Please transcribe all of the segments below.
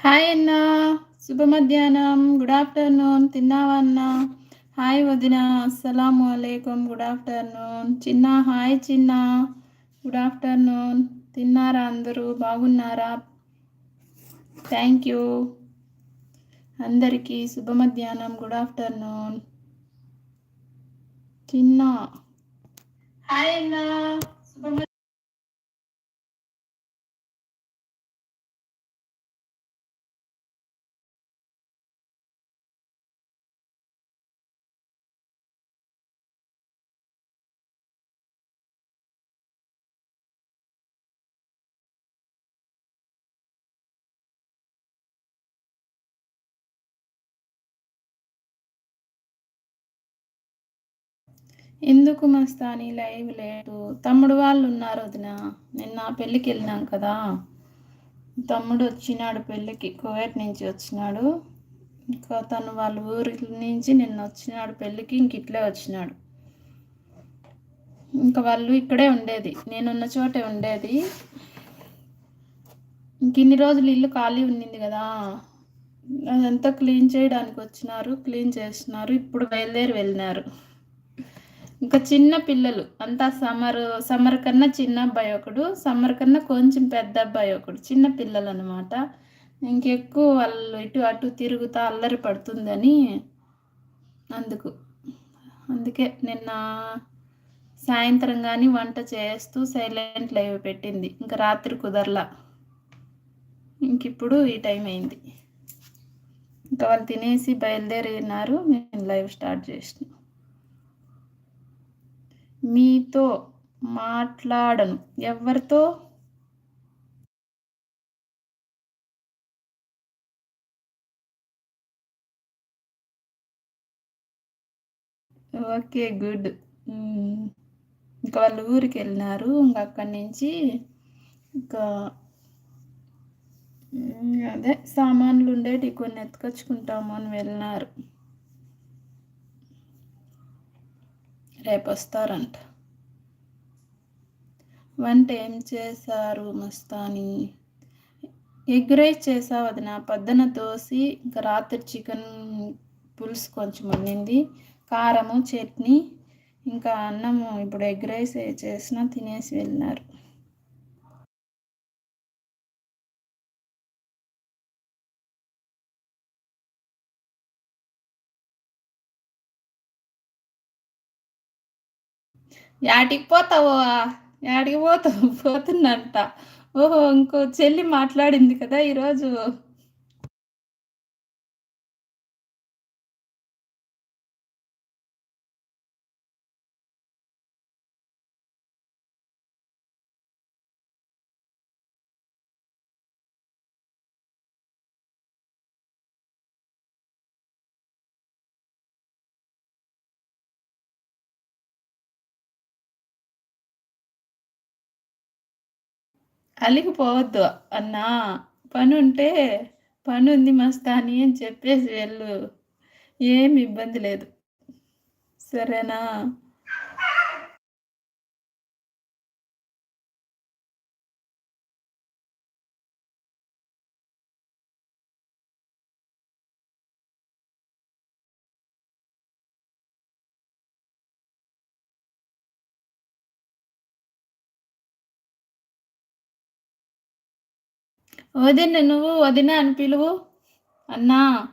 Hi అన్న శుభ మధ్యాహ్నం గుడ్ ఆఫ్టర్నూన్ తిన్నావా అన్న? హాయ్ వదిన అస్సలం అలైకుం గుడ్ ఆఫ్టర్నూన్ చిన్న హాయ్ చిన్న. గుడ్ ఆఫ్టర్నూన్ తిన్నారా అందరూ? బాగున్నారా? థ్యాంక్ యూ అందరికీ శుభ మధ్యాహ్నం గుడ్ ఆఫ్టర్నూన్ చిన్న. హాయ్ అన్న శుభ ఎందుకు మస్తాని లైవ్ లేదు? తమ్ముడు వాళ్ళు ఉన్నారు వదిన. నిన్న పెళ్ళికి వెళ్ళినాం కదా. తమ్ముడు వచ్చినాడు పెళ్ళికి కువైట్ నుంచి వచ్చినాడు. ఇంకా తను వాళ్ళ ఊరి నుంచి నిన్న వచ్చినాడు పెళ్ళికి ఇంక ఇట్లే వచ్చినాడు. ఇంకా వాళ్ళు ఇక్కడే ఉండేది. నేనున్న చోటే ఉండేది. ఇంక ఇన్ని రోజులు ఇల్లు ఖాళీ ఉండింది కదా. అదంతా క్లీన్ చేయడానికి వచ్చినారు క్లీన్ చేస్తున్నారు. ఇప్పుడు బయలుదేరి వెళ్ళినారు. ఇంకా చిన్న పిల్లలు. అంతా సమ్మర్ సమ్మర్ కన్నా చిన్న అబ్బాయి ఒకడు సమ్మర్ కన్నా కొంచెం పెద్ద అబ్బాయి ఒకడు. చిన్న పిల్లలు అనమాట ఇంకెక్కువ వాళ్ళు ఇటు అటు తిరుగుతా అల్లరి పడుతుందని అందుకు. అందుకే నిన్న సాయంత్రం కానీ వంట చేస్తూ సైలెంట్ లైవ్ పెట్టింది. ఇంకా రాత్రి కుదరలా. ఇంక ఇప్పుడు ఈ టైం అయింది. ఇంకా వాళ్ళు తినేసి బయలుదేరినారు. నేను లైవ్ స్టార్ట్ చేసిన. మీతో మాట్లాడను. ఎవరితో? Okay good. ఇంకా వాళ్ళు ఊరికి వెళ్ళినారు ఇంకా అక్కడి నుంచి ఇంకా అదే సామాన్లు ఉండేటి కొన్ని ఎత్తుకొచ్చుకుంటాము అని వెళ్ళినారు. రేపు వస్తారంట వంట ఏం చేశారు మస్తాని? ఎగ్ రైస్ చేసావు అది నా పొద్దున దోసి ఇంకా రాత్రి చికెన్ పులుసు కొంచెం వండింది కారము చట్నీ ఇంకా అన్నము ఇప్పుడు ఎగ్ రైస్ చేసిన తినేసి వెళ్ళినారు. యాటికి పోతావో? యాడికి పోతావు? పోతున్నంట ఓహో ఇంకో చెల్లి మాట్లాడింది కదా ఈరోజు. అలిగిపోవద్దు. అన్నా పని ఉంటే పని ఉంది మస్తాని అని చెప్పేసి వెళ్ళు. ఏమి ఇబ్బంది లేదు. సరేనా? వదిన నువ్వు వదిన అని పిలువు. అన్నా.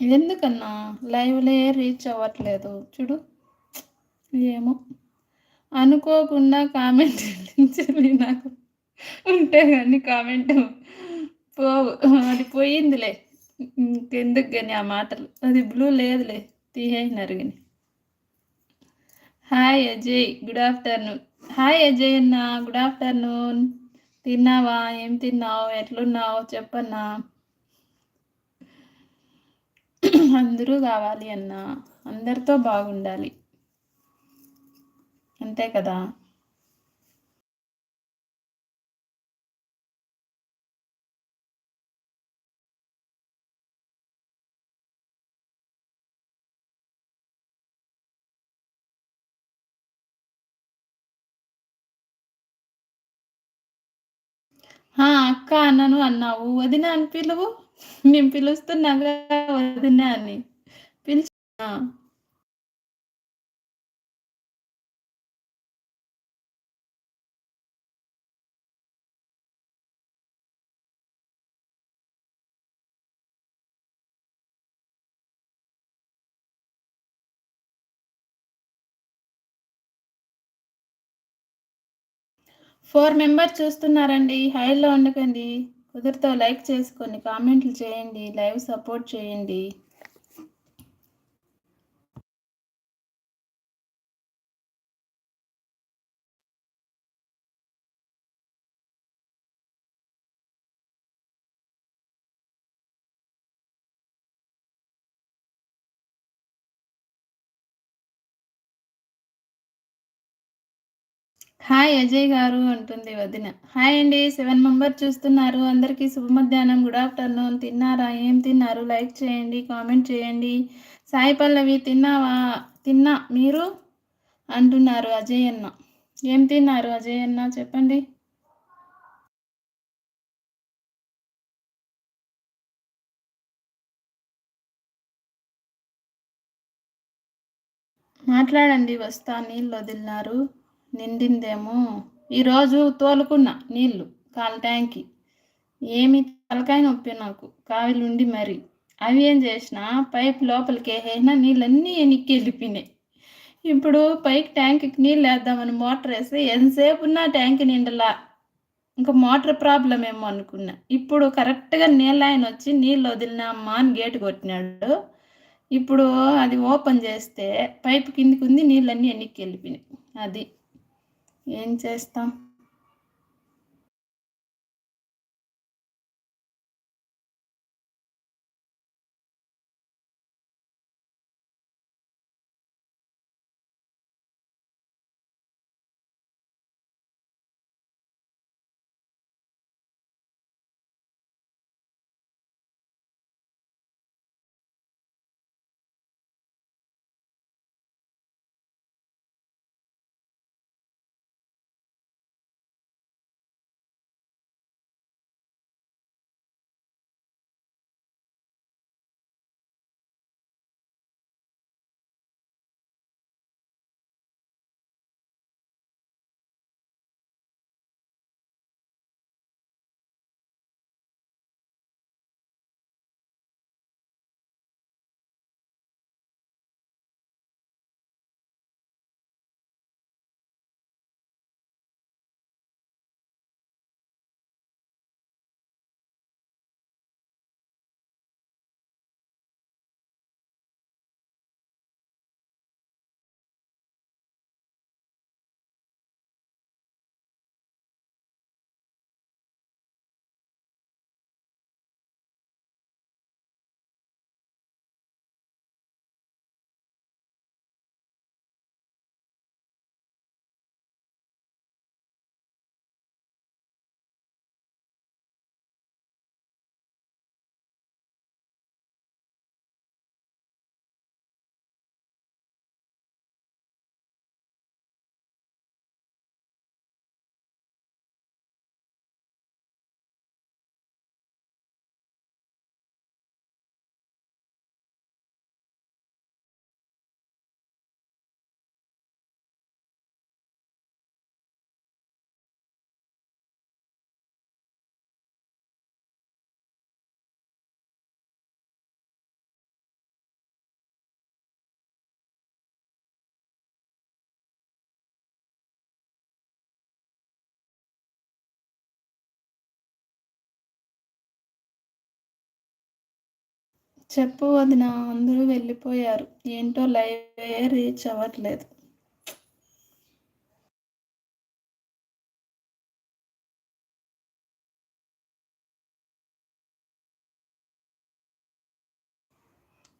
ఎందుకన్నా? లైవ్లే రీచ్ అవ్వట్లేదు. చూడు. ఏమో. అనుకోకుండా కామెంట్ నాకు. ఉంటే కానీ కామెంట్ పోవు. అది పోయిందిలే. ఇంకెందుకు కానీ ఆ మాటలు? అది బ్లూ లేదులే. తీసేసినారు కానీ hi Ajay good afternoon hi Ajay అన్న గుడ్ ఆఫ్టర్నూన్ తిన్నావా? ఏం తిన్నావు? ఎట్లున్నావు? చెప్పన్నా. అందరూ కావాలి అన్న అందరితో బాగుండాలి. అంతే కదా? అక్క అన్నను అన్నావు. వదిన అని పిలువు? నేను పిలుస్తున్నాగా వదినా అని. పిలిచి. ఫోర్ మెంబర్స్ చూస్తున్నారండి. హైలో ఉండకండి. కుదిరితో లైక్ చేసుకొని కామెంట్లు చేయండి. లైవ్ సపోర్ట్ చేయండి. హాయ్ అజయ్ గారు అంటుంది వదిన. హాయ్ అండి సెవెన్ మెంబర్ చూస్తున్నారు. అందరికీ శుభ మధ్యాహ్నం గుడ్ ఆఫ్టర్నూన్. తిన్నారా? ఏం తిన్నారు? లైక్ చేయండి కామెంట్ చేయండి. సాయి పల్లవి తిన్నావా? తిన్నా. మీరు? అంటున్నారు అజయ్ అన్న. ఏం తిన్నారు అజయ్ అన్న? చెప్పండి. మాట్లాడండి వస్తా. నీళ్ళు వదిలినారు. నిండిందేమో. ఈరోజు తోలుకున్న నీళ్ళు కాల ట్యాంక్కి ఏమి తలకాయ నొప్పి నాకు కావిలుండి మరి. అవి ఏం చేసిన పైప్ లోపలికి వేసేసిన నీళ్ళన్నీ ఎనిక్కి వెళ్ళిపోయినాయి. ఇప్పుడు పైకి ట్యాంక్కి నీళ్ళు వేద్దామని మోటార్ వేస్తే ఎంతసేపు ఉన్నా ట్యాంక్ నిండలా. ఇంకా మోటార్ ప్రాబ్లం ఏమో అనుకున్నా. ఇప్పుడు కరెక్ట్గా నీళ్ళ ఆయన వచ్చి నీళ్ళు వదిలినామ్మా అని గేటు కొట్టినాడు. ఇప్పుడు అది ఓపెన్ చేస్తే పైప్ కిందికి ఉంది నీళ్ళన్నీ ఎన్నికి వెళ్ళిపోయినాయి. అది. ఏం చేస్తాం చెప్పు వదిన అందరూ వెళ్ళిపోయారు. ఏంటో లైవ్ రీచ్ అవ్వట్లేదు.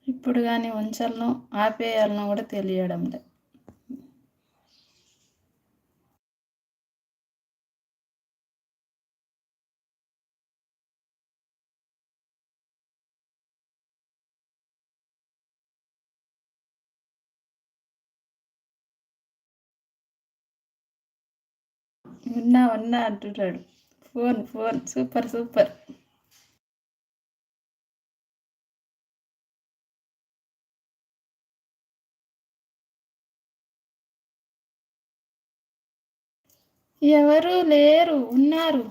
ఇప్పుడు కానీ ఉంచాలనో ఆపేయాలనో కూడా తెలియడం లేదు ఉన్నా ఉన్నా అంటున్నాడు ఫోన్ ఫోన్ సూపర్ సూపర్. ఎవరు లేరు ఉన్నారు.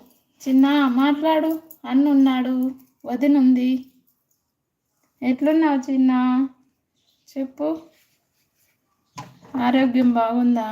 చిన్న మాట్లాడు అన్నున్నాడు వదినుంది. ఎట్లున్నావు చిన్న? చెప్పు. ఆరోగ్యం బాగుందా?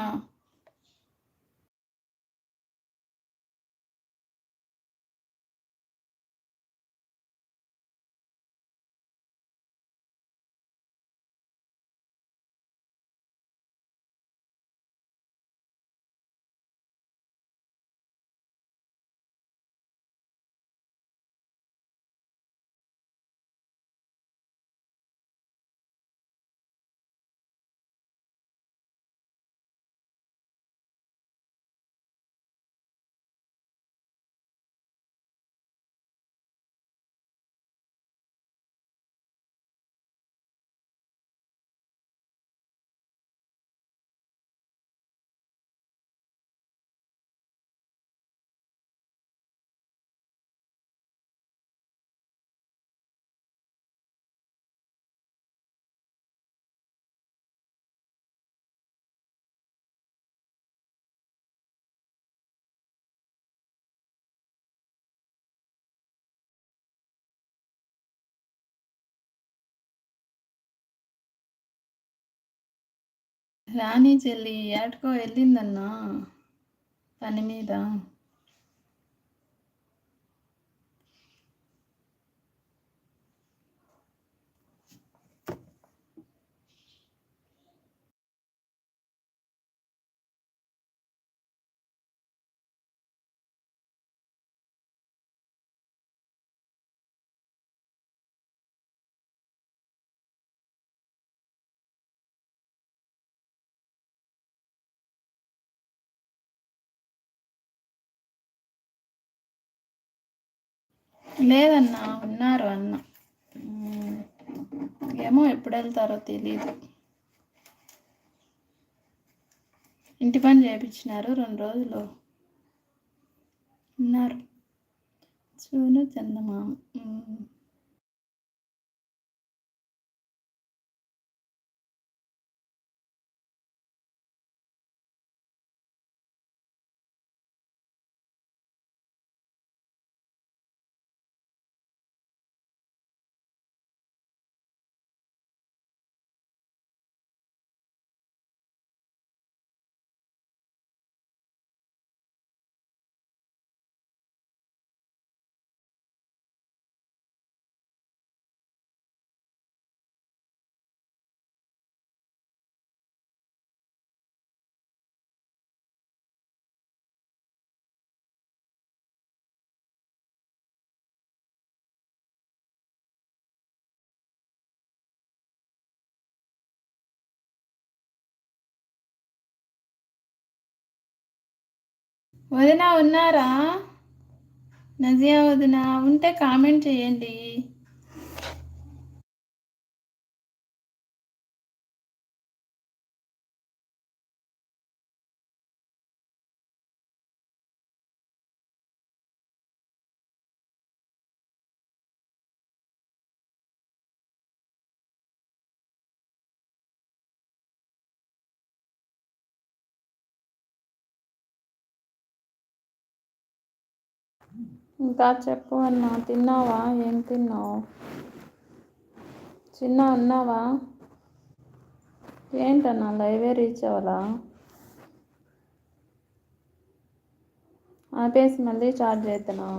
రాణి చెల్లి ఏటకో వెళ్ళిందన్నా పని మీద? లేదన్నా ఉన్నారు అన్న. ఏమో ఎప్పుడు వెళ్తారో తెలీదు. ఇంటి పని చేయించినారు రెండు రోజులు. ఉన్నారు. చూను చందమామ. వదిన ఉన్నారా? నజియా వదిన ఉంటే కామెంట్ చేయండి. ఇంకా చెప్పు అన్న. తిన్నావా? ఏం తిన్నావు? చిన్న ఉన్నావా ఏంటన్నా లైవే రీచ్ అవ్వాలా? ఆపేసి మళ్ళీ చార్జ్ చేద్దానా?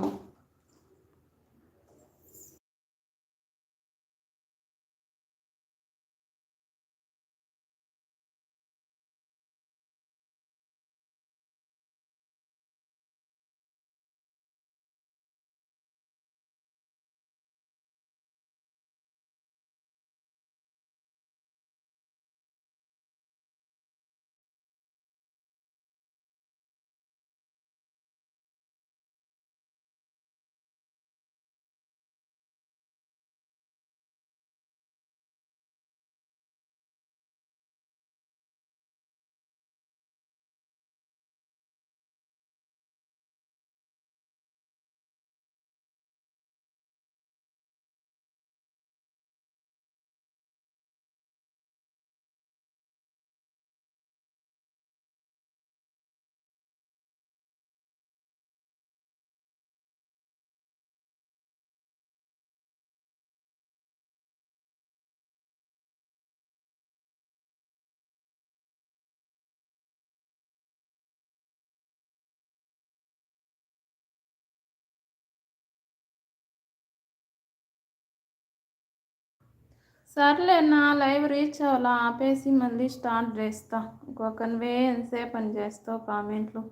సర్లే నా లైవ్ రీచ్ అవ్వాలా? ఆపేసి మళ్ళీ స్టార్ట్ చేస్తా. ఒక్కొక్కనివే ఎంతసేపు పని చేస్తావు కామెంట్లు?